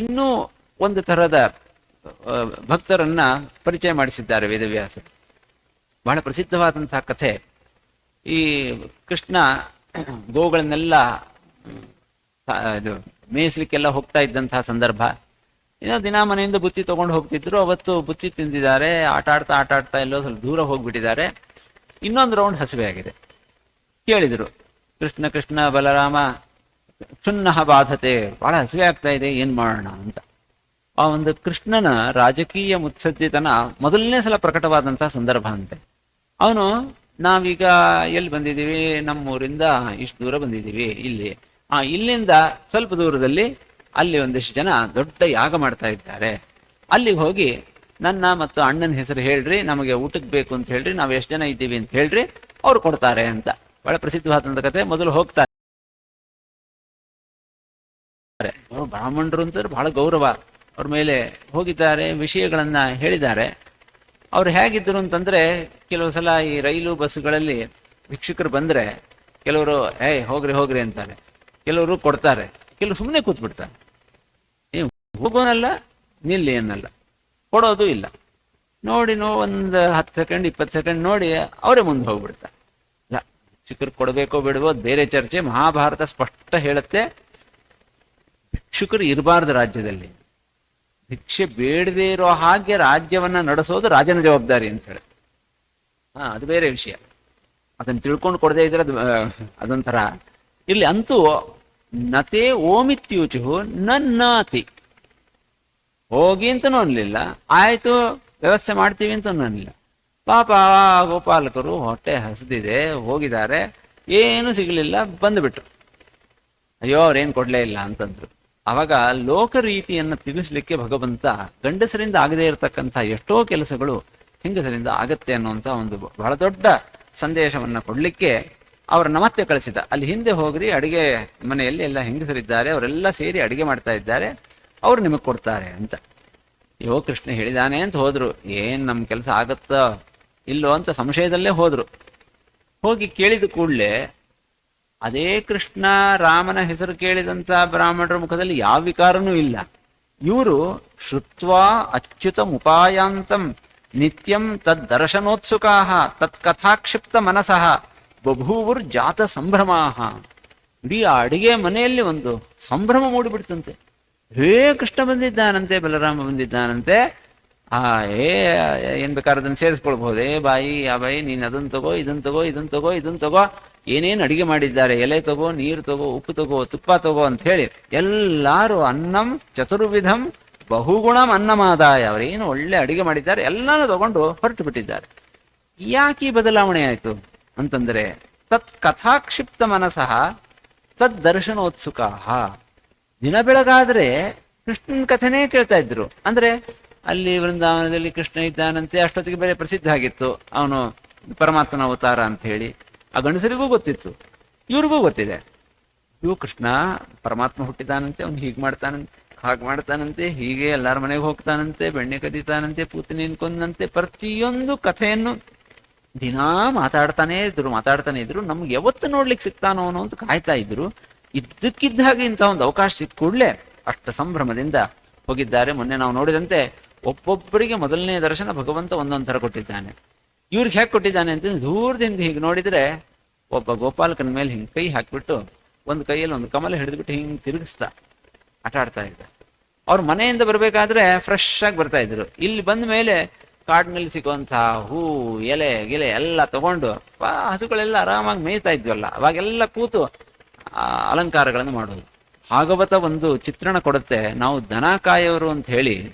ಇನ್ನೂ ಒಂದು ತರಹದ ಭಕ್ತರನ್ನ ಪರಿಚಯ ಮಾಡಿಸಿದ್ದಾರೆ ವೇದವ್ಯಾಸರು. ಬಹಳ ಪ್ರಸಿದ್ಧವಾದಂತಹ ಕಥೆ. ಈ ಕೃಷ್ಣ ಗೋಗಳನ್ನೆಲ್ಲ ಮೇಯಿಸ್ಲಿಕ್ಕೆಲ್ಲ ಹೋಗ್ತಾ ಇದ್ದಂತಹ ಸಂದರ್ಭ. ಏನೋ ದಿನ ಮನೆಯಿಂದ ಬುತ್ತಿ ತಗೊಂಡು ಹೋಗ್ತಿದ್ರು. ಅವತ್ತು ಬುತ್ತಿ ತಿಂದಿದ್ದಾರೆ. ಆಟ ಆಡ್ತಾ ಆಟ ಆಡ್ತಾ ಎಲ್ಲೋ ಸ್ವಲ್ಪ ದೂರ ಹೋಗ್ಬಿಟ್ಟಿದ್ದಾರೆ. ಇನ್ನೊಂದು ರೌಂಡ್ ಹಸಿವೆ ಆಗಿದೆ ಕೇಳಿದರು. ಕೃಷ್ಣ ಕೃಷ್ಣ, ಬಲರಾಮ ಕ್ಷುನ್ನಃ ಬಾಧತೆ. ಬಹಳ ಹಸಿವೆ ಆಗ್ತಾ ಇದೆ, ಏನ್ ಮಾಡೋಣ ಅಂತ. ಆ ಒಂದು ಕೃಷ್ಣನ ರಾಜಕೀಯ ಮುತ್ಸದ್ದಿತನ ಮೊದಲನೇ ಸಲ ಪ್ರಕಟವಾದಂತಹ ಸಂದರ್ಭ ಅಂತೆ. ಅವನು, ನಾವೀಗ ಎಲ್ಲಿ ಬಂದಿದ್ದೀವಿ? ನಮ್ಮೂರಿಂದ ಇಷ್ಟು ದೂರ ಬಂದಿದ್ದೀವಿ, ಇಲ್ಲಿ. ಆ ಇಲ್ಲಿಂದ ಸ್ವಲ್ಪ ದೂರದಲ್ಲಿ ಅಲ್ಲಿ ಒಂದಿಷ್ಟು ಜನ ದೊಡ್ಡ ಯಾಗ ಮಾಡ್ತಾ ಇದ್ದಾರೆ. ಅಲ್ಲಿಗೆ ಹೋಗಿ, ನನ್ನ ಮತ್ತು ಅಣ್ಣನ ಹೆಸರು ಹೇಳ್ರಿ, ನಮಗೆ ಊಟಕ್ಕೆ ಬೇಕು ಅಂತ ಹೇಳ್ರಿ, ನಾವು ಎಷ್ಟು ಜನ ಇದ್ದೀವಿ ಅಂತ ಹೇಳ್ರಿ, ಅವ್ರು ಕೊಡ್ತಾರೆ ಅಂತ. ಬಹಳ ಪ್ರಸಿದ್ಧವಾದಂತ ಕತೆ, ಮೊದಲು ಹೋಗ್ತಾರೆ ಅವ್ರು ಬ್ರಾಹ್ಮಣರು ಅಂತ ಬಹಳ ಗೌರವ. ಅವ್ರ ಮೇಲೆ ಹೋಗಿದ್ದಾರೆ, ವಿಷಯಗಳನ್ನ ಹೇಳಿದ್ದಾರೆ. ಅವ್ರು ಹೇಗಿದ್ರು ಅಂತಂದ್ರೆ, ಕೆಲವು ಸಲ ಈ ರೈಲು ಬಸ್ಗಳಲ್ಲಿ ಭಿಕ್ಷುಕರು ಬಂದ್ರೆ ಕೆಲವರು, ಏಯ್, ಹೋಗ್ರಿ ಹೋಗ್ರಿ ಅಂತಾರೆ. ಕೆಲವರು ಕೊಡ್ತಾರೆ. ಕೆಲವರು ಸುಮ್ಮನೆ ಕೂತ್ಬಿಡ್ತಾರೆ. ನೀವು ಹೋಗೋನಲ್ಲ, ನಿಲ್ಲಿ ಅನ್ನಲ್ಲ. ಕೊಡೋದು ಇಲ್ಲ. ನೋಡಿ, ನೋ, ಒಂದು ಹತ್ತು ಸೆಕೆಂಡ್, ಇಪ್ಪತ್ತು ಸೆಕೆಂಡ್ ನೋಡಿ, ಅವರೇ ಮುಂದೆ ಹೋಗ್ಬಿಡ್ತಾರೆ. ಇಲ್ಲ, ಭಿಕ್ಷುಕರು ಕೊಡಬೇಕೋ ಬಿಡವೋ, ಬೇರೆ ಚರ್ಚೆ ಮಹಾಭಾರತ ಸ್ಪಷ್ಟ ಹೇಳುತ್ತೆ. ಭಿಕ್ಷುಕರು ಇರಬಾರ್ದು ರಾಜ್ಯದಲ್ಲಿ. ಭಿಕ್ಷೆ ಬೇಡದೇ ಇರೋ ಹಾಗೆ ರಾಜ್ಯವನ್ನ ನಡೆಸೋದು ರಾಜನ ಜವಾಬ್ದಾರಿ ಅಂತ ಹೇಳಿ. ಹಾ, ಅದು ಬೇರೆ ವಿಷಯ. ಅದನ್ನ ತಿಳ್ಕೊಂಡು ಕೊಡದೇ ಇದ್ರೆ ಅದು ಅದೊಂಥರ. ಇಲ್ಲಿ ಅಂತೂ ನತೆ ಓಮಿತ್ಯೂಚು ನನ್ನಾತಿ. ಹೋಗಿ ಅಂತನೂ ಅನ್ಲಿಲ್ಲ. ಆಯ್ತು, ವ್ಯವಸ್ಥೆ ಮಾಡ್ತೀವಿ ಅಂತ ಅನ್ನಲಿಲ್ಲ ಪಾಪ ಗೋಪಾಲಕರು ಹೊಟ್ಟೆ ಹಸಿದಿದೆ, ಹೋಗಿದ್ದಾರೆ. ಏನು ಸಿಗಲಿಲ್ಲ, ಬಂದುಬಿಟ್ರು. ಅಯ್ಯೋ, ಅವ್ರೇನು ಕೊಡಲೇ ಇಲ್ಲ ಅಂತಂದ್ರು. ಅವಾಗ ಲೋಕ ರೀತಿಯನ್ನು ತಿಳಿಸ್ಲಿಕ್ಕೆ ಭಗವಂತ ಗಂಡಸರಿಂದ ಆಗದೇ ಇರತಕ್ಕಂಥ ಎಷ್ಟೋ ಕೆಲಸಗಳು ಹೆಂಗಸರಿಂದ ಆಗತ್ತೆ ಅನ್ನುವಂಥ ಒಂದು ಬಹಳ ದೊಡ್ಡ ಸಂದೇಶವನ್ನ ಕೊಡ್ಲಿಕ್ಕೆ ಅವರನ್ನ ಮತ್ತೆ ಕಳಿಸಿದ. ಅಲ್ಲಿ ಹಿಂದೆ ಹೋಗ್ರಿ, ಅಡುಗೆ ಮನೆಯಲ್ಲಿ ಎಲ್ಲ ಹೆಂಗಸರಿದ್ದಾರೆ, ಅವರೆಲ್ಲ ಸೇರಿ ಅಡಿಗೆ ಮಾಡ್ತಾ ಇದ್ದಾರೆ, ಅವ್ರು ನಿಮಗೆ ಕೊಡ್ತಾರೆ ಅಂತ. ಯೋ ಕೃಷ್ಣ ಹೇಳಿದಾನೆ ಅಂತ ಹೋದ್ರು. ಏನ್ ನಮ್ ಕೆಲಸ ಆಗತ್ತೋ ಇಲ್ಲೋ ಅಂತ ಸಂಶಯದಲ್ಲೇ ಹೋದ್ರು. ಹೋಗಿ ಕೇಳಿದ ಕೂಡಲೇ ಅದೇ ಕೃಷ್ಣ ರಾಮನ ಹೆಸರು ಕೇಳಿದಂತ ಬ್ರಾಹ್ಮಣರ ಮುಖದಲ್ಲಿ ಯಾವ ವಿಕಾರನೂ ಇಲ್ಲ. ಇವರು ಶ್ರುತ್ವಾ ಅಚ್ಯುತಮುಪಾಯಾಂತಂ ನಿತ್ಯಂ ತದ್ದರ್ಶನೋತ್ಸುಕಾ ತತ್ಕಥಾಕ್ಷಿಪ್ತ ಮನಸಃ ಬಭೂವುರ್ ಜಾತ ಸಂಭ್ರಮಾಹ. ಇಡೀ ಆ ಅಡಿಗೆ ಮನೆಯಲ್ಲಿ ಒಂದು ಸಂಭ್ರಮ ಮೂಡಿಬಿಡ್ತಂತೆ. ಹೇ ಕೃಷ್ಣ ಬಂದಿದ್ದಾನಂತೆ, ಬಲರಾಮ ಬಂದಿದ್ದಾನಂತೆ. ಆ ಏ ಏನ್ ಬೇಕಾದ್ರೆ ಅದನ್ನ ಸೇರಿಸ್ಕೊಳ್ಬಹುದು ಏ ಬಾಯಿ, ಆ, ಬಾಯಿ, ನೀನ್ ಅದನ್ನ ತಗೋ, ಇದನ್ ತಗೋ ಇದನ್ ತಗೋ ಇದನ್ ತಗೋ. ಏನೇನ್ ಅಡಿಗೆ ಮಾಡಿದ್ದಾರೆ? ಎಲೆ ತಗೋ, ನೀರು ತಗೋ, ಉಪ್ಪು ತಗೋ, ತುಪ್ಪ ತಗೋ ಅಂತ ಹೇಳಿ ಎಲ್ಲಾರು ಅನ್ನಂ ಚತುರ್ವಿಧಂ ಬಹುಗುಣಂ ಅನ್ನಮಾದಾಯ. ಅವರೇನು ಒಳ್ಳೆ ಅಡಿಗೆ ಮಾಡಿದ್ದಾರೆ? ಎಲ್ಲಾನು ತಗೊಂಡು ಹೊರಟು ಬಿಟ್ಟಿದ್ದಾರೆ ಯಾಕೆ ಬದಲಾವಣೆ ಆಯ್ತು ಅಂತಂದ್ರೆ ತತ್ ಕಥಾಕ್ಷಿಪ್ತ ಮನಸಃ ತದ್ ದರ್ಶನೋತ್ಸುಕ ದಿನ ಬೆಳಗಾದ್ರೆ ಕೃಷ್ಣನ ಕಥೆನೇ ಕೇಳ್ತಾ ಇದ್ರು. ಅಂದ್ರೆ ಅಲ್ಲಿ ವೃಂದಾವನದಲ್ಲಿ ಕೃಷ್ಣ ಇದ್ದಾನಂತೆ ಅಷ್ಟೊತ್ತಿಗೆ ಬೇರೆ ಪ್ರಸಿದ್ಧ ಆಗಿತ್ತು. ಅವನು ಪರಮಾತ್ಮನ ಅವತಾರ ಅಂತ ಹೇಳಿ ಆ ಗಂಡಸರಿಗೂ ಗೊತ್ತಿತ್ತು. ಇವ್ರಿಗೂ ಗೊತ್ತಿದೆ. ಇವು ಕೃಷ್ಣ ಪರಮಾತ್ಮ ಹುಟ್ಟಿದಾನಂತೆ, ಅವ್ನು ಹೀಗೆ ಮಾಡ್ತಾನಂತೆ, ಹಾಗೆ ಮಾಡ್ತಾನಂತೆ, ಹೀಗೆ ಎಲ್ಲರ ಮನೆಗೆ ಹೋಗ್ತಾನಂತೆ, ಬೆಣ್ಣೆ ಕದೀತಾನಂತೆ, ಪೂತನಿ ಕೊಂದಂತೆ ಪ್ರತಿಯೊಂದು ಕಥೆಯನ್ನು ದಿನಾ ಮಾತಾಡ್ತಾನೆ ಇದ್ರು ಮಾತಾಡ್ತಾನೆ ಇದ್ರು. ನಮ್ಗೆ ಯಾವತ್ತು ನೋಡ್ಲಿಕ್ಕೆ ಸಿಗ್ತಾನೋ ಅನ್ನೋ ಅಂತ ಕಾಯ್ತಾ ಇದ್ರು. ಇದ್ದಕ್ಕಿದ್ದ ಹಾಗೆ ಇಂಥ ಒಂದು ಅವಕಾಶ ಸಿಕ್ಕ ಕೂಡಲೇ ಅಷ್ಟ ಸಂಭ್ರಮದಿಂದ ಹೋಗಿದ್ದಾರೆ. ಮೊನ್ನೆ ನಾವು ನೋಡಿದಂತೆ ಒಬ್ಬೊಬ್ಬರಿಗೆ ಮೊದಲನೇ ದರ್ಶನ ಭಗವಂತ ಒಂದೊಂದು ಥರ ಕೊಟ್ಟಿದ್ದಾನೆ. ಇವ್ರಿಗೆ ಹೇಗೆ ಕೊಟ್ಟಿದ್ದಾನೆ ಅಂತ ದೂರದಿಂದ ಹೀಗೆ ನೋಡಿದ್ರೆ ಒಬ್ಬ ಗೋಪಾಲಕನ ಮೇಲೆ ಹಿಂಗೆ ಕೈ ಹಾಕಿಬಿಟ್ಟು ಒಂದು ಕೈಯಲ್ಲಿ ಒಂದು ಕಮಲ ಹಿಡಿದ್ಬಿಟ್ಟು ಹಿಂಗೆ ತಿರುಗಿಸ್ತಾ ಆಟ ಆಡ್ತಾ ಇದ್ದ. ಅವ್ರ ಮನೆಯಿಂದ ಬರಬೇಕಾದ್ರೆ ಫ್ರೆಶ್ ಆಗಿ ಬರ್ತಾ ಇದ್ರು. ಇಲ್ಲಿ ಬಂದ ಮೇಲೆ ಕಾಡಿನಲ್ಲಿ ಸಿಗುವಂತಹ ಹೂ, ಎಲೆ, ಗಿಲೆ ಎಲ್ಲ ತಗೊಂಡು ಹಸುಗಳೆಲ್ಲ ಆರಾಮಾಗಿ ಮೇಯ್ತಾ ಇದ್ವಲ್ಲ. ಅವಾಗೆಲ್ಲ ಕೂತು ಅಲಂಕಾರಗಳನ್ನು ಮಾಡೋದು. ಭಾಗವತ ಒಂದು ಚಿತ್ರಣ ಕೊಡುತ್ತೆ. ನಾವು ದನ ಕಾಯೋರು ಅಂತ ಹೇಳಿ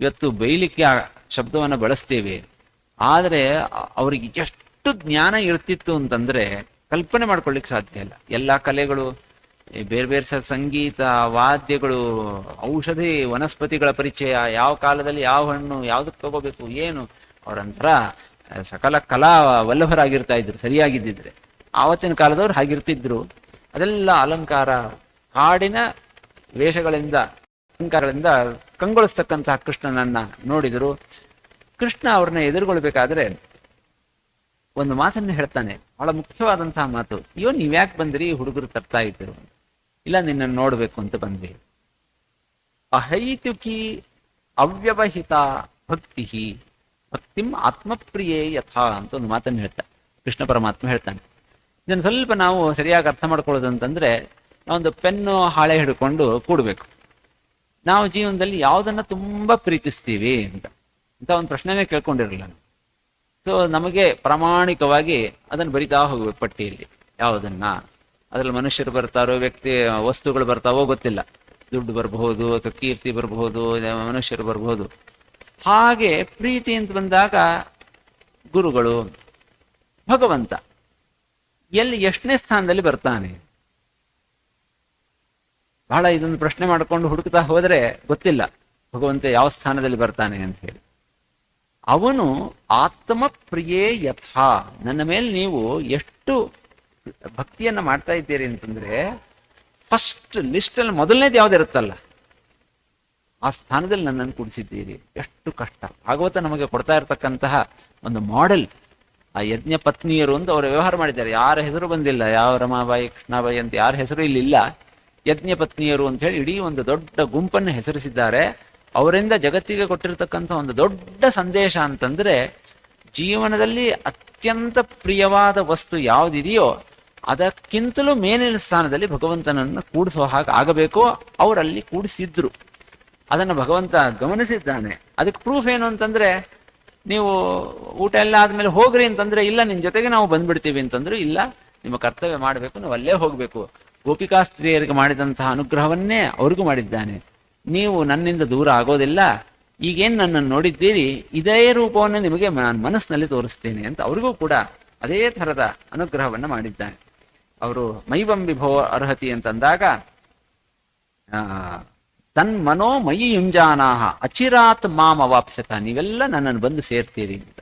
ಇವತ್ತು ಬೈಲಿಕ್ಕೆ ಶಬ್ದವನ್ನು ಬಳಸ್ತೀವಿ. ಆದ್ರೆ ಅವರಿಗೆ ಎಷ್ಟು ಜ್ಞಾನ ಇರ್ತಿತ್ತು ಅಂತಂದ್ರೆ ಕಲ್ಪನೆ ಮಾಡ್ಕೊಳ್ಳಿಕ್ ಸಾಧ್ಯ ಇಲ್ಲ. ಎಲ್ಲಾ ಕಲೆಗಳು ಬೇರೆ ಬೇರೆ ಸರ್ ಸಂಗೀತ, ವಾದ್ಯಗಳು, ಔಷಧಿ, ವನಸ್ಪತಿಗಳ ಪರಿಚಯ, ಯಾವ ಕಾಲದಲ್ಲಿ ಯಾವ ಹಣ್ಣು, ಯಾವ್ದಕ್ಕೆ ತಗೋಬೇಕು, ಏನು, ಅವರಂತರ ಸಕಲ ಕಲಾ ವಲ್ಲಭರಾಗಿರ್ತಾ ಇದ್ರು, ಸರಿಯಾಗಿದ್ದಿದ್ರೆ. ಆವತ್ತಿನ ಕಾಲದವ್ರು ಹಾಗಿರ್ತಿದ್ರು. ಅದೆಲ್ಲ ಅಲಂಕಾರ ಹಾಡಿನ ವೇಷಗಳಿಂದ, ಅಲಂಕಾರಗಳಿಂದ ಕಂಗೊಳಿಸ್ತಕ್ಕಂತಹ ಕೃಷ್ಣನನ್ನ ನೋಡಿದರು. ಕೃಷ್ಣ ಅವ್ರನ್ನ ಎದುರುಗೊಳ್ಬೇಕಾದ್ರೆ ಒಂದು ಮಾತನ್ನ ಹೇಳ್ತಾನೆ. ಬಹಳ ಮುಖ್ಯವಾದಂತಹ ಮಾತು. ಅಯ್ಯೋ, ನೀವ್ಯಾಕೆ ಬಂದ್ರಿ? ಹುಡುಗರು ತರ್ತಾ ಇದ್ರು. ಇಲ್ಲ, ನಿನ್ನನ್ನು ನೋಡ್ಬೇಕು ಅಂತ ಬಂದ್ವಿ. ಅಹೈತುಕಿ ಅವ್ಯವಹಿತ ಭಕ್ತಿ ಭಕ್ತಿಂ ಆತ್ಮಪ್ರಿಯೇ ಯಥಾ ಅಂತ ಒಂದು ಮಾತನ್ನು ಹೇಳ್ತಾನೆ. ಕೃಷ್ಣ ಪರಮಾತ್ಮ ಹೇಳ್ತಾನೆ. ಇದನ್ನು ಸ್ವಲ್ಪ ನಾವು ಸರಿಯಾಗಿ ಅರ್ಥ ಮಾಡ್ಕೊಳ್ಳೋದು ಅಂತಂದ್ರೆ ಒಂದು ಪೆನ್ನು ಹಾಳೆ ಹಿಡ್ಕೊಂಡು ಕೂಡಬೇಕು. ನಾವು ಜೀವನದಲ್ಲಿ ಯಾವುದನ್ನ ತುಂಬಾ ಪ್ರೀತಿಸ್ತೀವಿ ಅಂತ. ಅಂತ ಒಂದು ಪ್ರಶ್ನೆನೇ ಕೇಳ್ಕೊಂಡಿರಲಿಲ್ಲ ಸೊ ನಮಗೆ ಪ್ರಾಮಾಣಿಕವಾಗಿ ಅದನ್ನು ಬರಿತಾ ಹೋಗ್ಬೇಕು ಪಟ್ಟಿಯಲ್ಲಿ ಯಾವುದನ್ನ? ಅದ್ರಲ್ಲಿ ಮನುಷ್ಯರು ಬರ್ತಾರೋ, ವ್ಯಕ್ತಿ, ವಸ್ತುಗಳು ಬರ್ತಾವೋ ಗೊತ್ತಿಲ್ಲ. ದುಡ್ಡು ಬರಬಹುದು ಅಥವಾ ಕೀರ್ತಿ ಬರಬಹುದು ಮನುಷ್ಯರು ಬರಬಹುದು. ಹಾಗೆ ಪ್ರೀತಿ ಅಂತ ಬಂದಾಗ ಗುರುಗಳು, ಭಗವಂತ ಎಲ್ಲಿ ಎಷ್ಟನೇ ಸ್ಥಾನದಲ್ಲಿ ಬರ್ತಾನೆ? ಬಹಳ ಇದೊಂದು ಪ್ರಶ್ನೆ ಮಾಡ್ಕೊಂಡು ಹುಡುಕ್ತಾ ಹೋದ್ರೆ ಗೊತ್ತಿಲ್ಲ ಭಗವಂತ ಯಾವ ಸ್ಥಾನದಲ್ಲಿ ಬರ್ತಾನೆ ಅಂತ ಹೇಳಿ. ಅವನು ಆತ್ಮ ಪ್ರಿಯೇ ಯಥಾ. ನನ್ನ ಮೇಲೆ ನೀವು ಎಷ್ಟು ಭಕ್ತಿಯನ್ನ ಮಾಡ್ತಾ ಇದ್ದೀರಿ ಅಂತಂದ್ರೆ ಫಸ್ಟ್ ಲಿಸ್ಟಲ್ಲಿ ಮೊದಲನೇದು ಯಾವ್ದಿರುತ್ತಲ್ಲ ಆ ಸ್ಥಾನದಲ್ಲಿ ನನ್ನನ್ನು ಕುಡಿಸಿದ್ದೀರಿ. ಎಷ್ಟು ಕಷ್ಟ. ಭಾಗವತ ನಮಗೆ ಕೊಡ್ತಾ ಇರತಕ್ಕಂತಹ ಒಂದು ಮಾಡೆಲ್ ಆ ಯಜ್ಞ ಪತ್ನಿಯರು ಅಂತ ಅವರು ವ್ಯವಹಾರ ಮಾಡಿದ್ದಾರೆ. ಯಾರ ಹೆಸರು ಬಂದಿಲ್ಲ, ಯಾವ ರಮಾಬಾಯಿ, ಕೃಷ್ಣಾಬಾಯಿ ಅಂತ ಯಾರ ಹೆಸರು ಇಲ್ಲಿಲ್ಲ ಯಜ್ಞ ಪತ್ನಿಯರು ಅಂತ ಹೇಳಿ ಇಡೀ ಒಂದು ದೊಡ್ಡ ಗುಂಪನ್ನು ಹೆಸರಿಸಿದ್ದಾರೆ. ಅವರಿಂದ ಜಗತ್ತಿಗೆ ಕೊಟ್ಟಿರತಕ್ಕಂಥ ಒಂದು ದೊಡ್ಡ ಸಂದೇಶ ಅಂತಂದ್ರೆ ಜೀವನದಲ್ಲಿ ಅತ್ಯಂತ ಪ್ರಿಯವಾದ ವಸ್ತು ಯಾವುದಿದೆಯೋ ಅದಕ್ಕಿಂತಲೂ ಮೇಲಿನ ಸ್ಥಾನದಲ್ಲಿ ಭಗವಂತನನ್ನು ಕೂಡಿಸೋ ಹಾಗೆ ಆಗಬೇಕು ಅವರಲ್ಲಿ ಕೂಡಿಸಿದ್ರು. ಅದನ್ನು ಭಗವಂತ ಗಮನಿಸಿದ್ದಾನೆ. ಅದಕ್ಕೆ ಪ್ರೂಫ್ ಏನು ಅಂತಂದ್ರೆ ನೀವು ಊಟ ಎಲ್ಲ ಆದ್ಮೇಲೆ ಹೋಗ್ರಿ ಅಂತಂದ್ರೆ ಇಲ್ಲ, ನಿನ್ ಜೊತೆಗೆ ನಾವು ಬಂದ್ಬಿಡ್ತೀವಿ ಅಂತಂದ್ರೆ ಇಲ್ಲ, ನಿಮ್ಮ ಕರ್ತವ್ಯ ಮಾಡಬೇಕು ನಾವು ಅಲ್ಲೇ ಹೋಗ್ಬೇಕು. ಗೋಪಿಕಾ ಸ್ತ್ರೀಯರಿಗೆ ಮಾಡಿದಂತಹ ಅನುಗ್ರಹವನ್ನೇ ಅವ್ರಿಗೂ ಮಾಡಿದ್ದಾನೆ. ನೀವು ನನ್ನಿಂದ ದೂರ ಆಗೋದಿಲ್ಲ. ಈಗೇನ್ ನನ್ನನ್ನು ನೋಡಿದ್ದೀರಿ? ಇದೇ ರೂಪವನ್ನು ನಿಮಗೆ ನಾನು ಮನಸ್ಸಿನಲ್ಲಿ ತೋರಿಸ್ತೇನೆ ಅಂತ ಅವರಿಗೂ ಕೂಡ ಅದೇ ಥರದ ಅನುಗ್ರಹವನ್ನ ಮಾಡಿದ್ದಾನೆ ಅವರು ಮೈವಂಬಿಭವ ಅರ್ಹತಿ ಅಂತಂದಾಗ ತನ್ ಮನೋ ಯುಂಜಾನಾಹ, ಅಚಿರಾತ್ ಮಾಮ ವಾಪಸತ ನೀವೆಲ್ಲ ನನ್ನನ್ನು ಬಂದು ಸೇರ್ತೀರಿ ಅಂತ.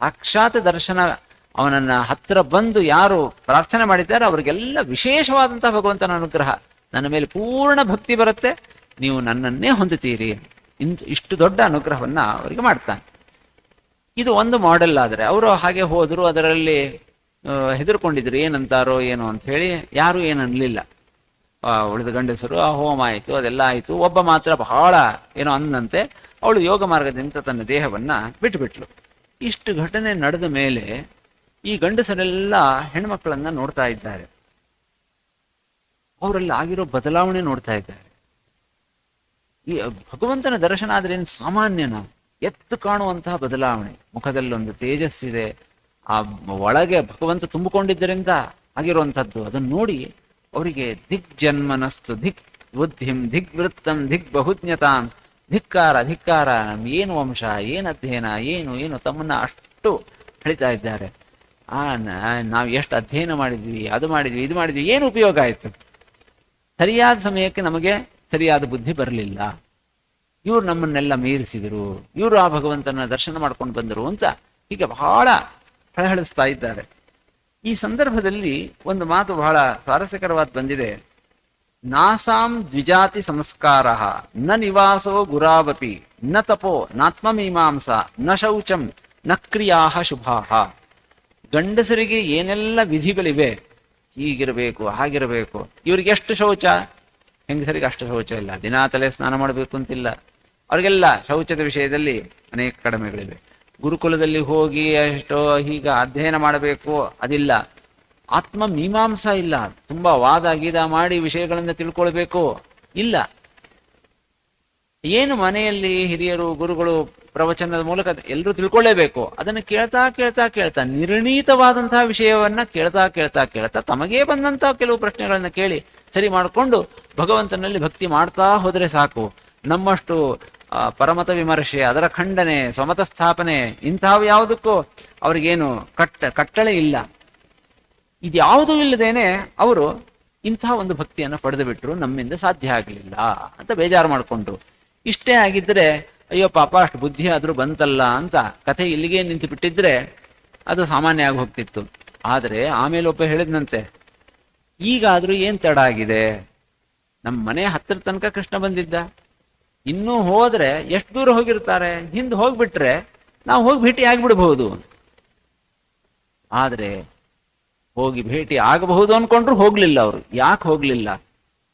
ಸಾಕ್ಷಾತ್ ದರ್ಶನ, ಅವನನ್ನ ಹತ್ತಿರ ಬಂದು ಯಾರು ಪ್ರಾರ್ಥನೆ ಮಾಡಿದ್ದಾರೆ, ಅವರಿಗೆಲ್ಲ ವಿಶೇಷವಾದಂತಹ ಭಗವಂತನ ಅನುಗ್ರಹ. ನನ್ನ ಮೇಲೆ ಪೂರ್ಣ ಭಕ್ತಿ ಬರುತ್ತೆ. ನೀವು ನನ್ನನ್ನೇ ಹೊಂದುತ್ತೀರಿ. ಇಂತ ಇಷ್ಟು ದೊಡ್ಡ ಅನುಗ್ರಹವನ್ನ ಅವರಿಗೆ ಮಾಡ್ತಾನೆ. ಇದು ಒಂದು ಮಾಡೆಲ್ ಆದ್ರೆ ಅವರು ಹಾಗೆ ಹೋದ್ರು, ಅದರಲ್ಲಿ ಹೆದರ್ಕೊಂಡಿದ್ರು, ಏನಂತಾರೋ ಏನೋ ಅಂತ ಹೇಳಿ ಯಾರು ಏನು ಅನ್ಲಿಲ್ಲ. ಉಳಿದ ಗಂಡಸರು, ಆ, ಹೋಮ ಆಯಿತು, ಅದೆಲ್ಲ ಆಯಿತು. ಒಬ್ಬ ಮಾತ್ರ ಬಹಳ ಏನೋ ಅಂದಂತೆ ಅವಳು ಯೋಗ ಮಾರ್ಗದಿಂದ ತನ್ನ ದೇಹವನ್ನ ಬಿಟ್ಟುಬಿಟ್ಲು ಇಷ್ಟು ಘಟನೆ ನಡೆದ ಮೇಲೆ ಈ ಗಂಡಸರೆಲ್ಲ ಹೆಣ್ಮಕ್ಳನ್ನ ನೋಡ್ತಾ ಇದ್ದಾರೆ. ಅವರಲ್ಲಿ ಆಗಿರೋ ಬದಲಾವಣೆ ನೋಡ್ತಾ ಇದ್ದಾರೆ. ಈ ಭಗವಂತನ ದರ್ಶನ ಆದ್ರೆ ಏನು ಸಾಮಾನ್ಯನ? ಎತ್ತು ಕಾಣುವಂತಹ ಬದಲಾವಣೆ. ಮುಖದಲ್ಲಿ ಒಂದು ತೇಜಸ್ಸಿದೆ ಆ ಒಳಗೆ ಭಗವಂತ ತುಂಬಿಕೊಂಡಿದ್ದರಿಂದ ಆಗಿರುವಂಥದ್ದು. ಅದನ್ನು ನೋಡಿ ಅವರಿಗೆ ದಿಗ್ ಜನ್ಮನಸ್ತು ದಿಕ್ ಬುದ್ಧಿಂ, ದಿಗ್ ವೃತ್ತಂ, ದಿಗ್ ಬಹುಜ್ಞತಾಂ. ಧಿಕ್ಕಾರ ಧಿಕ್ಕಾರ, ಏನು ವಂಶ, ಏನು ಅಧ್ಯಯನ, ಏನು ಏನು ತಮ್ಮನ್ನ ಅಷ್ಟು ಹೇಳಿತಾ ಇದ್ದಾರೆ. ಆ ನಾವು ಎಷ್ಟು ಅಧ್ಯಯನ ಮಾಡಿದ್ವಿ, ಅದು ಮಾಡಿದ್ವಿ, ಇದು ಮಾಡಿದ್ವಿ, ಏನು ಉಪಯೋಗ ಆಯಿತು? ಸರಿಯಾದ ಸಮಯಕ್ಕೆ ನಮಗೆ ಸರಿಯಾದ ಬುದ್ಧಿ ಬರಲಿಲ್ಲ. ಇವರು ನಮ್ಮನ್ನೆಲ್ಲ ಮೀರಿಸಿದರು. ಇವರು ಆ ಭಗವಂತನ ದರ್ಶನ ಮಾಡ್ಕೊಂಡು ಬಂದರು ಅಂತ ಹೀಗೆ ಬಹಳ ಹಳಹಳಿಸ್ತಾ ಇದ್ದಾರೆ. ಈ ಸಂದರ್ಭದಲ್ಲಿ ಒಂದು ಮಾತು ಬಹಳ ಸ್ವಾರಸ್ಯಕರವಾದ ಬಂದಿದೆ. ನಾಸಾಂ ದ್ವಿಜಾತಿ ಸಂಸ್ಕಾರ, ನ ನಿವಾಸೋ ಗುರಾವಪಿ, ನ ತಪೋ, ನಾತ್ಮಮೀಮಾಂಸ, ನ ಶೌಚಂ, ನ ಕ್ರಿಯಾ ಶುಭಾಹ. ಗಂಡಸರಿಗೆ ಏನೆಲ್ಲ ವಿಧಿಗಳಿವೆ, ಹೀಗಿರಬೇಕು, ಹಾಗಿರಬೇಕು. ಇವರಿಗೆ ಎಷ್ಟು ಶೌಚ? ಹೆಂಗಸರಿಗೆ ಅಷ್ಟು ಶೌಚ ಇಲ್ಲ. ದಿನಾ ತಲೆ ಸ್ನಾನ ಮಾಡಬೇಕು ಅಂತಿಲ್ಲ. ಅವ್ರಿಗೆಲ್ಲ ಶೌಚದ ವಿಷಯದಲ್ಲಿ ಅನೇಕ ಕಡಿಮೆಗಳಿವೆ. ಗುರುಕುಲದಲ್ಲಿ ಹೋಗಿ ಎಷ್ಟೋ ಹೀಗ ಅಧ್ಯಯನ ಮಾಡಬೇಕು, ಅದಿಲ್ಲ. ಆತ್ಮ ಮೀಮಾಂಸ ಇಲ್ಲ. ತುಂಬಾ ವಾದ, ಗೀದ ಮಾಡಿ ವಿಷಯಗಳನ್ನ ತಿಳ್ಕೊಳ್ಬೇಕು. ಇಲ್ಲ. ಏನು ಮನೆಯಲ್ಲಿ ಹಿರಿಯರು, ಗುರುಗಳು ಪ್ರವಚನದ ಮೂಲಕ ಎಲ್ಲರೂ ತಿಳ್ಕೊಳ್ಳೇಬೇಕು ಅದನ್ನು ಕೇಳ್ತಾ ಕೇಳ್ತಾ ಕೇಳ್ತಾ ನಿರ್ಣೀತವಾದಂತಹ ವಿಷಯವನ್ನ ಕೇಳ್ತಾ ಕೇಳ್ತಾ ಕೇಳ್ತಾ ತಮಗೇ ಬಂದಂತಹ ಕೆಲವು ಪ್ರಶ್ನೆಗಳನ್ನ ಕೇಳಿ ಸರಿ ಮಾಡಿಕೊಂಡು ಭಗವಂತನಲ್ಲಿ ಭಕ್ತಿ ಮಾಡ್ತಾ ಹೋದ್ರೆ ಸಾಕು. ನಮ್ಮಷ್ಟು ಪರಮತ ವಿಮರ್ಶೆ, ಅದರ ಖಂಡನೆ, ಸ್ವಮತ ಸ್ಥಾಪನೆ ಇಂತಹ ಯಾವುದಕ್ಕೂ ಅವ್ರಿಗೇನು ಕಟ್ಟ, ಕಟ್ಟಳೆ ಇಲ್ಲ. ಇದ್ಯಾವುದೂ ಇಲ್ಲದೇನೆ ಅವರು ಇಂತಹ ಒಂದು ಭಕ್ತಿಯನ್ನು ಪಡೆದು ಬಿಟ್ಟರು ನಮ್ಮಿಂದ ಸಾಧ್ಯ ಆಗಲಿಲ್ಲ ಅಂತ ಬೇಜಾರು ಮಾಡಿಕೊಂಡ್ರು. ಇಷ್ಟೇ ಆಗಿದ್ರೆ, ಅಯ್ಯೋ ಪಾಪ, ಅಷ್ಟು ಬುದ್ಧಿ ಆದರೂ ಬಂತಲ್ಲ ಅಂತ ಕಥೆ ಇಲ್ಲಿಗೆ ನಿಂತು ಬಿಟ್ಟಿದ್ರೆ ಅದು ಸಾಮಾನ್ಯ ಆಗಿ ಹೋಗ್ತಿತ್ತು. ಆದರೆ ಆಮೇಲೆ ಒಬ್ಬ ಹೇಳಿದ್ನಂತೆ, ಈಗಾದರೂ ಏನು ತಡ ಆಗಿದೆ? ನಮ್ಮ ಮನೆ ಹತ್ತಿರ ತನಕ ಕೃಷ್ಣ ಬಂದಿದ್ದ. ಇನ್ನೂ ಹೋದ್ರೆ ಎಷ್ಟು ದೂರ ಹೋಗಿರ್ತಾರೆ? ಹಿಂದೆ ಹೋಗ್ಬಿಟ್ರೆ ನಾವು ಹೋಗಿ ಭೇಟಿ ಆಗ್ಬಿಡ್ಬಹುದು. ಆದ್ರೆ ಹೋಗಿ ಭೇಟಿ ಆಗಬಹುದು ಅನ್ಕೊಂಡ್ರು ಹೋಗ್ಲಿಲ್ಲ ಅವರು. ಯಾಕೆ ಹೋಗ್ಲಿಲ್ಲ?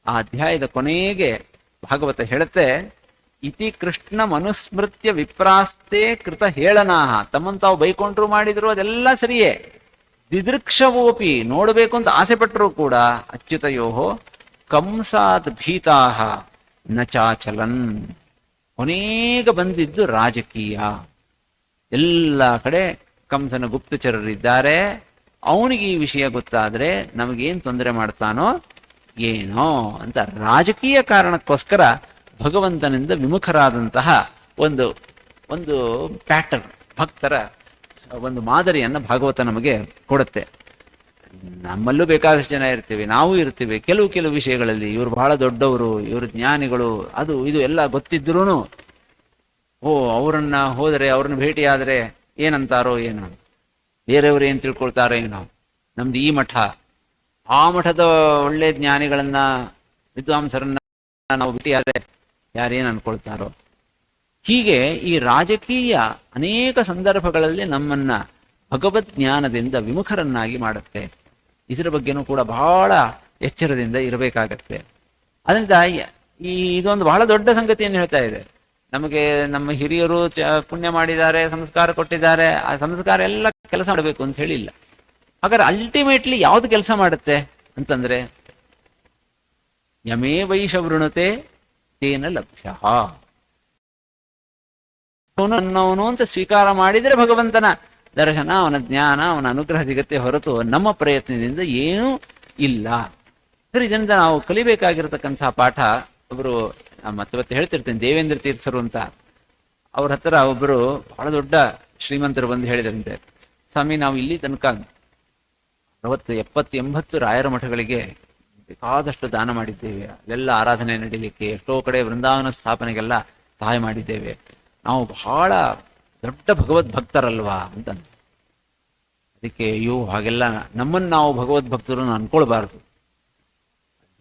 ಆ ಅಧ್ಯಾಯದ ಕೊನೆಗೆ ಭಾಗವತ ಹೇಳುತ್ತೆ, ಇತಿ ಕೃಷ್ಣ ಮನುಸ್ಮೃತ್ಯ ವಿಪ್ರಾಸ್ತೆ ಕೃತ ಹೇಳನಾಹ. ತಮ್ಮನ್ ತಾವು ಬೈಕೊಂಡ್ರು ಮಾಡಿದ್ರು, ಅದೆಲ್ಲ ಸರಿಯೇ. ದಿದೃಕ್ಷವೋಪಿ ನೋಡಬೇಕು ಅಂತ ಆಸೆ ಪಟ್ಟರು ಕೂಡ ಅಚ್ಯುತಯೋಹೋ ಕಂಸಾತ್ ಭೀತಾಹ ನಚಾಚಲನ್. ಕೊನೆಗ ಬಂದಿದ್ದು ರಾಜಕೀಯ. ಎಲ್ಲ ಕಡೆ ಕಂಸನ ಗುಪ್ತಚರರಿದ್ದಾರೆ. ಅವನಿಗೆ ಈ ವಿಷಯ ಗೊತ್ತಾದ್ರೆ ನಮಗೇನು ತೊಂದರೆ ಮಾಡ್ತಾನೋ ಏನೋ ಅಂತ ರಾಜಕೀಯ ಕಾರಣಕ್ಕೋಸ್ಕರ ಭಗವಂತನಿಂದ ವಿಮುಖರಾದಂತಹ ಒಂದು ಒಂದು ಪ್ಯಾಟರ್ನ್ ಭಕ್ತರ ಒಂದು ಮಾದರಿಯನ್ನು ಭಾಗವತ ನಮಗೆ ಕೊಡುತ್ತೆ. ನಮ್ಮಲ್ಲೂ ಬೇಕಾದಷ್ಟು ಜನ ಇರ್ತೀವಿ, ನಾವು ಇರ್ತೀವಿ. ಕೆಲವು ಕೆಲವು ವಿಷಯಗಳಲ್ಲಿ ಇವರು ಬಹಳ ದೊಡ್ಡವರು, ಇವರು ಜ್ಞಾನಿಗಳು, ಅದು, ಇದು ಎಲ್ಲ ಗೊತ್ತಿದ್ರೂ ಓ, ಅವರನ್ನ ಹೋದರೆ ಅವ್ರನ್ನ ಭೇಟಿಯಾದರೆ ಏನಂತಾರೋ ಏನೋ. ಬೇರೆಯವರು ಏನು ತಿಳ್ಕೊಳ್ತಾರೋ ಏನೋ. ನಮ್ದು ಈ ಮಠ. ಆ ಮಠದ ಒಳ್ಳೆ ಜ್ಞಾನಿಗಳನ್ನ, ವಿದ್ವಾಂಸರನ್ನ ನಾವು ಭೇಟಿಯಾದರೆ ಯಾರೇನ್ ಅನ್ಕೊಳ್ತಾರೋ. ಹೀಗೆ ಈ ರಾಜಕೀಯ ಅನೇಕ ಸಂದರ್ಭಗಳಲ್ಲಿ ನಮ್ಮನ್ನ ಭಗವದ್ ಜ್ಞಾನದಿಂದ ವಿಮುಖರನ್ನಾಗಿ ಮಾಡುತ್ತೆ. ಇದರ ಬಗ್ಗೆನೂ ಕೂಡ ಬಹಳ ಎಚ್ಚರದಿಂದ ಇರಬೇಕಾಗತ್ತೆ. ಅದರಿಂದ ಈ ಇದೊಂದು ಬಹಳ ದೊಡ್ಡ ಸಂಗತಿಯನ್ನು ಹೇಳ್ತಾ ಇದೆ. ನಮಗೆ ನಮ್ಮ ಹಿರಿಯರು ಚ, ಪುಣ್ಯ ಮಾಡಿದ್ದಾರೆ, ಸಂಸ್ಕಾರ ಕೊಟ್ಟಿದ್ದಾರೆ, ಆ ಸಂಸ್ಕಾರ ಎಲ್ಲ ಕೆಲಸ ಮಾಡಬೇಕು ಅಂತ ಹೇಳಿಲ್ಲ. ಹಾಗಾದ್ರೆ ಅಲ್ಟಿಮೇಟ್ಲಿ ಯಾವ್ದು ಕೆಲಸ ಮಾಡುತ್ತೆ ಅಂತಂದ್ರೆ, ಯಮೇ ವೈಷವೃಣತೆ ತೇನ ಲಭ್ಯ. ಅವನು ನನ್ನವನು ಅಂತ ಸ್ವೀಕಾರ ಮಾಡಿದರೆ ಭಗವಂತನ ದರ್ಶನ, ಅವನ ಜ್ಞಾನ, ಅವನ ಅನುಗ್ರಹ ಸಿಗತ್ತೆ ಹೊರತು ನಮ್ಮ ಪ್ರಯತ್ನದಿಂದ ಏನೂ ಇಲ್ಲ. ಸರಿ, ಇದರಿಂದ ನಾವು ಕಲಿಬೇಕಾಗಿರತಕ್ಕಂತಹ ಪಾಠ ಒಬ್ರು ನಾನು ಮತ್ತೆ ಮತ್ತೆ ಹೇಳ್ತಿರ್ತೇನೆ, ದೇವೇಂದ್ರ ತೀರ್ಥರು ಅಂತ. ಅವ್ರ ಹತ್ರ ಒಬ್ಬರು ಬಹಳ ದೊಡ್ಡ ಶ್ರೀಮಂತರು ಬಂದು ಹೇಳಿದಂತೆ ಸ್ವಾಮಿ, ನಾವು ಇಲ್ಲಿ ತನಕ ಅರವತ್ತು, ಎಪ್ಪತ್ತು, ಎಂಬತ್ತು ರಾಯರ ಮಠಗಳಿಗೆ ಬೇಕಾದಷ್ಟು ದಾನ ಮಾಡಿದ್ದೇವೆ. ಅಲ್ಲೆಲ್ಲ ಆರಾಧನೆ ನಡೀಲಿಕ್ಕೆ, ಎಷ್ಟೋ ಕಡೆ ವೃಂದಾವನ ಸ್ಥಾಪನೆಗೆಲ್ಲ ಸಹಾಯ ಮಾಡಿದ್ದೇವೆ. ನಾವು ಬಹಳ ದೊಡ್ಡ ಭಗವದ್ ಭಕ್ತರಲ್ವಾ ಅಂತ. ಅದಕ್ಕೆ ಅಯ್ಯೋ, ಹಾಗೆಲ್ಲ ನಮ್ಮನ್ನು ನಾವು ಭಗವದ್ ಭಕ್ತರು ಅನ್ಕೊಳ್ಬಾರ್ದು.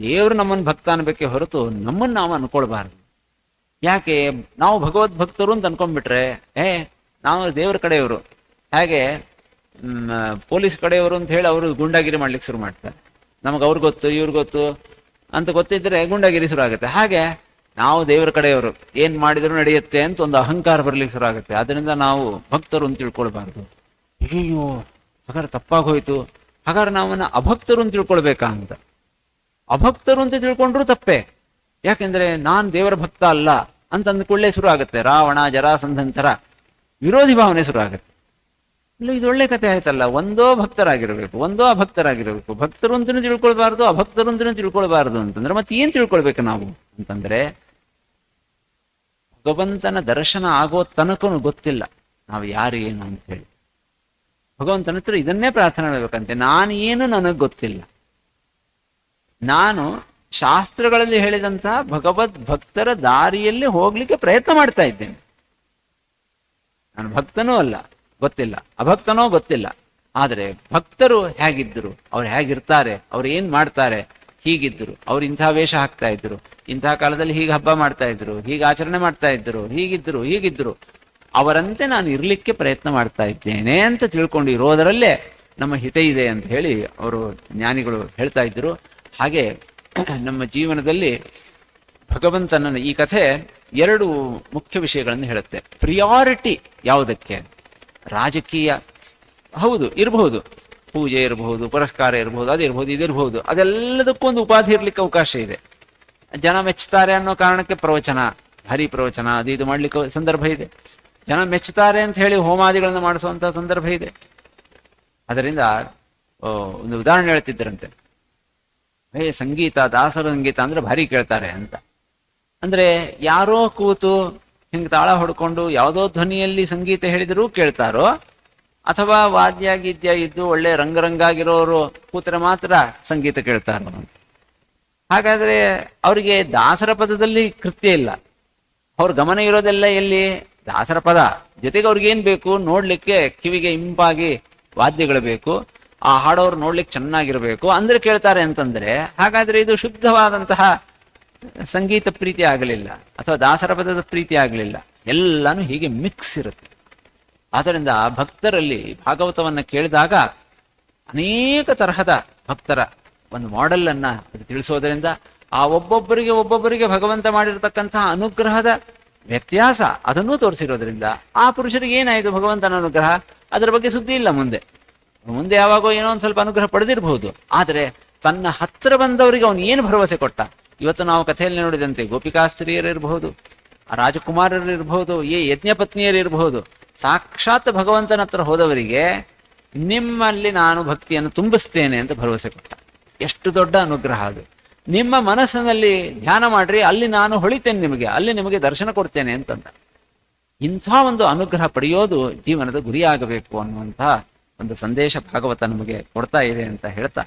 ದೇವರು ನಮ್ಮನ್ನು ಭಕ್ತ ಅನ್ಬೇಕೆ ಹೊರತು ನಮ್ಮನ್ನು ನಾವು ಅನ್ಕೊಳ್ಬಾರ್ದು. ಯಾಕೆ, ನಾವು ಭಗವದ್ ಭಕ್ತರು ಅಂತ ಅನ್ಕೊಂಡ್ಬಿಟ್ರೆ, ಏ, ನಾವು ದೇವ್ರ ಕಡೆಯವರು. ಹಾಗೆ ಪೊಲೀಸ್ ಕಡೆಯವರು ಅಂತ ಹೇಳಿ ಅವರು ಗುಂಡಾಗಿರಿ ಮಾಡ್ಲಿಕ್ಕೆ ಶುರು ಮಾಡ್ತಾರೆ. ನಮಗೆ ಅವ್ರಿಗೆ ಗೊತ್ತು ಇವ್ರಿಗೆ ಗೊತ್ತು ಅಂತ ಗೊತ್ತಿದ್ರೆ ಗುಂಡಾಗಿರಿ ಶುರು ಆಗುತ್ತೆ. ಹಾಗೆ ನಾವು ದೇವರ ಕಡೆಯವರು ಏನ್ ಮಾಡಿದ್ರು ನಡೆಯುತ್ತೆ ಅಂತ ಒಂದು ಅಹಂಕಾರ ಬರ್ಲಿಕ್ಕೆ ಶುರು ಆಗುತ್ತೆ. ಅದರಿಂದ ನಾವು ಭಕ್ತರು ಅಂತ ತಿಳ್ಕೊಳ್ಬಾರ್ದು. ಅಯ್ಯೋ ಹಾಗಾದ್ರೆ ತಪ್ಪಾಗೋಯ್ತು. ಹಾಗಾದ್ರೆ ನಾವನ್ನ ಅಭಕ್ತರು ಅಂತ ತಿಳ್ಕೊಳ್ಬೇಕಾ ಅಂತ. ಅಭಕ್ತರು ಅಂತ ತಿಳ್ಕೊಂಡ್ರು ತಪ್ಪೆ. ಯಾಕೆಂದ್ರೆ ನಾನ್ ದೇವರ ಭಕ್ತ ಅಲ್ಲ ಅಂತ ಅಂದ್ಕೊಳ್ಳೆ ಶುರು ಆಗುತ್ತೆ. ರಾವಣ, ಜರಾಸಂಧಂತರ ವಿರೋಧಿ ಭಾವನೆ ಶುರು ಆಗುತ್ತೆ. ಇಲ್ಲ, ಇದು ಒಳ್ಳೆ ಕಥೆ ಆಯ್ತಲ್ಲ. ಒಂದೋ ಭಕ್ತರಾಗಿರ್ಬೇಕು, ಒಂದೋ ಅಭಕ್ತರಾಗಿರ್ಬೇಕು. ಭಕ್ತರು ಅಂತನೂ ತಿಳ್ಕೊಳ್ಬಾರ್ದು, ಅಭಕ್ತರು ಅಂತನೂ ತಿಳ್ಕೊಳ್ಬಾರ್ದು ಅಂತಂದ್ರೆ ಮತ್ತೆ ಏನ್ ತಿಳ್ಕೊಳ್ಬೇಕು ನಾವು ಅಂತಂದ್ರೆ ಭಗವಂತನ ದರ್ಶನ ಆಗೋ ತನಕನು ಗೊತ್ತಿಲ್ಲ. ನಾವು ಯಾರು ಏನು ಅಂತ ಹೇಳಿ. ಭಗವಂತನ ಹತ್ರ ಇದನ್ನೇ ಪ್ರಾರ್ಥನೆ ಮಾಡ್ಬೇಕಂತೆ. ಏನು ನನಗೆ ಗೊತ್ತಿಲ್ಲ. ನಾನು ಶಾಸ್ತ್ರಗಳಲ್ಲಿ ಹೇಳಿದಂತಹ ಭಗವದ್ ಭಕ್ತರ ದಾರಿಯಲ್ಲಿ ಹೋಗ್ಲಿಕ್ಕೆ ಪ್ರಯತ್ನ ಮಾಡ್ತಾ ಇದ್ದೇನೆ. ನಾನು ಭಕ್ತನೂ ಅಲ್ಲ, ಗೊತ್ತಿಲ್ಲ. ಅಭಕ್ತನೋ ಗೊತ್ತಿಲ್ಲ. ಆದರೆ ಭಕ್ತರು ಹೇಗಿದ್ದರು? ಅವ್ರು ಹೇಗಿರ್ತಾರೆ? ಅವ್ರು ಏನ್ ಮಾಡ್ತಾರೆ? ಹೀಗಿದ್ದರು. ಅವ್ರು ಇಂಥ ವೇಷ ಹಾಕ್ತಾ ಇದ್ರು ಇಂತಹ ಕಾಲದಲ್ಲಿ ಹೀಗೆ ಹಬ್ಬ ಮಾಡ್ತಾ ಇದ್ರು ಹೀಗೆ ಆಚರಣೆ ಮಾಡ್ತಾ ಇದ್ರು ಹೀಗಿದ್ರು ಹೀಗಿದ್ರು ಅವರಂತೆ ನಾನು ಇರ್ಲಿಕ್ಕೆ ಪ್ರಯತ್ನ ಮಾಡ್ತಾ ಇದ್ದೇನೆ ಅಂತ ತಿಳ್ಕೊಂಡು ಇರೋದರಲ್ಲೇ ನಮ್ಮ ಹಿತ ಇದೆ ಅಂತ ಹೇಳಿ ಅವರು ಜ್ಞಾನಿಗಳು ಹೇಳ್ತಾ ಇದ್ರು ಹಾಗೆ ನಮ್ಮ ಜೀವನದಲ್ಲಿ ಭಗವಂತನ ಈ ಕಥೆ ಎರಡು ಮುಖ್ಯ ವಿಷಯಗಳನ್ನು ಹೇಳುತ್ತೆ. ಪ್ರಿಯಾರಿಟಿ ಯಾವುದಕ್ಕೆ? ರಾಜಕೀಯ. ಹೌದು, ಇರಬಹುದು. ಪೂಜೆ ಇರಬಹುದು, ಪುರಸ್ಕಾರ ಇರಬಹುದು ಇದಿರಬಹುದು ಅದೆಲ್ಲದಕ್ಕೂ ಒಂದು ಉಪಾಧಿ ಇರಲಿಕ್ಕೆ ಅವಕಾಶ ಇದೆ. ಜನ ಮೆಚ್ಚುತ್ತಾರೆ ಅನ್ನೋ ಕಾರಣಕ್ಕೆ ಪ್ರವಚನ ಹರಿ ಪ್ರವಚನ ಅದು ಇದು ಮಾಡ್ಲಿಕ್ಕೆ ಸಂದರ್ಭ ಇದೆ. ಜನ ಮೆಚ್ಚುತ್ತಾರೆ ಅಂತ ಹೇಳಿ ಹೋಮಾದಿಗಳನ್ನು ಮಾಡಿಸುವಂತಹ ಸಂದರ್ಭ ಇದೆ. ಅದರಿಂದ ಒಂದು ಉದಾಹರಣೆ ಹೇಳ್ತಿದ್ದರಂತೆ ಹೇ, ಸಂಗೀತ, ದಾಸರ ಸಂಗೀತ ಅಂದ್ರೆ ಭಾರಿ ಕೇಳ್ತಾರೆ ಅಂತ. ಅಂದ್ರೆ ಯಾರೋ ಕೂತು ಹಿಂಗ್ ತಾಳ ಹೊಡ್ಕೊಂಡು ಯಾವುದೋ ಧ್ವನಿಯಲ್ಲಿ ಸಂಗೀತ ಹೇಳಿದರೂ ಕೇಳ್ತಾರೋ ಅಥವಾ ವಾದ್ಯ ಗೀದ್ಯ ಇದ್ದು ಒಳ್ಳೆ ರಂಗರಂಗಾಗಿರೋರು ಕೂತ್ರೆ ಮಾತ್ರ ಸಂಗೀತ ಕೇಳ್ತಾರ ಹಾಗಾದ್ರೆ ಅವರಿಗೆ ದಾಸರ ಪದದಲ್ಲಿ ಕೃತ್ಯ ಇಲ್ಲ. ಅವ್ರ ಗಮನ ಇರೋದೆಲ್ಲ ಎಲ್ಲಿ? ದಾಸರ ಪದ. ಜೊತೆಗೆ ಅವ್ರಿಗೆ ಏನ್ ಬೇಕು? ನೋಡ್ಲಿಕ್ಕೆ ಕಿವಿಗೆ ಇಂಪಾಗಿ ವಾದ್ಯಗಳು ಬೇಕು. ಆ ಹಾಡೋರು ನೋಡ್ಲಿಕ್ಕೆ ಚೆನ್ನಾಗಿರ್ಬೇಕು. ಅಂದ್ರೆ ಕೇಳ್ತಾರೆ ಅಂತಂದ್ರೆ, ಹಾಗಾದ್ರೆ ಇದು ಶುದ್ಧವಾದಂತಹ ಸಂಗೀತ ಪ್ರೀತಿ ಆಗಲಿಲ್ಲ. ಅಥವಾ ದಾಸರ ಪದದ ಪ್ರೀತಿ ಆಗಲಿಲ್ಲ. ಎಲ್ಲಾನು ಹೀಗೆ ಮಿಕ್ಸ್ ಇರುತ್ತೆ. ಆದ್ದರಿಂದ ಭಕ್ತರಲ್ಲಿ ಭಾಗವತವನ್ನ ಕೇಳಿದಾಗ ಅನೇಕ ತರಹದ ಭಕ್ತರ ಒಂದು ಮಾಡೆಲ್ ಅನ್ನ ಅದು ತಿಳಿಸೋದರಿಂದ ಆ ಒಬ್ಬೊಬ್ಬರಿಗೆ ಒಬ್ಬೊಬ್ಬರಿಗೆ ಭಗವಂತ ಮಾಡಿರತಕ್ಕಂತಹ ಅನುಗ್ರಹದ ವ್ಯತ್ಯಾಸ ಅದನ್ನೂ ತೋರಿಸಿರೋದ್ರಿಂದ ಆ ಪುರುಷರಿಗೆ ಏನಾಯಿತು ಭಗವಂತನ ಅನುಗ್ರಹ? ಅದರ ಬಗ್ಗೆ ಸುದ್ದಿ ಇಲ್ಲ ಮುಂದೆ. ಮುಂದೆ ಯಾವಾಗೋ ಏನೋ ಒಂದು ಸ್ವಲ್ಪ ಅನುಗ್ರಹ ಪಡೆದಿರಬಹುದು ಆದರೆ ತನ್ನ ಹತ್ತಿರ ಬಂದವರಿಗೆ ಅವನು ಏನು ಭರವಸೆ ಕೊಟ್ಟ? ಇವತ್ತು ನಾವು ಕಥೆಯಲ್ಲಿ ನೋಡಿದಂತೆ ಗೋಪಿಕಾಸ್ತ್ರೀಯರಿರಬಹುದು ರಾಜಕುಮಾರರಿರಬಹುದು ಏ ಯಜ್ಞ ಪತ್ನಿಯರಿರಬಹುದು ಸಾಕ್ಷಾತ್ ಭಗವಂತನ ಹತ್ರ ಹೋದವರಿಗೆ, ನಿಮ್ಮಲ್ಲಿ ನಾನು ಭಕ್ತಿಯನ್ನು ತುಂಬಿಸ್ತೇನೆ ಅಂತ ಭರವಸೆ ಕೊಟ್ಟ. ಎಷ್ಟು ದೊಡ್ಡ ಅನುಗ್ರಹ ಅದು. ನಿಮ್ಮ ಮನಸ್ಸಿನಲ್ಲಿ ಧ್ಯಾನ ಮಾಡ್ರಿ, ಅಲ್ಲಿ ನಾನು ಹೊಳಿತೇನೆ ನಿಮಗೆ, ಅಲ್ಲಿ ನಿಮಗೆ ದರ್ಶನ ಕೊಡ್ತೇನೆ ಅಂತಂದ. ಇಂಥ ಒಂದು ಅನುಗ್ರಹ ಪಡೆಯೋದು ಜೀವನದ ಗುರಿಯಾಗಬೇಕು ಅನ್ನುವಂತಹ ಒಂದು ಸಂದೇಶ ಭಾಗವತ ನಮಗೆ ಕೊಡ್ತಾ ಇದೆ ಅಂತ ಹೇಳ್ತಾ.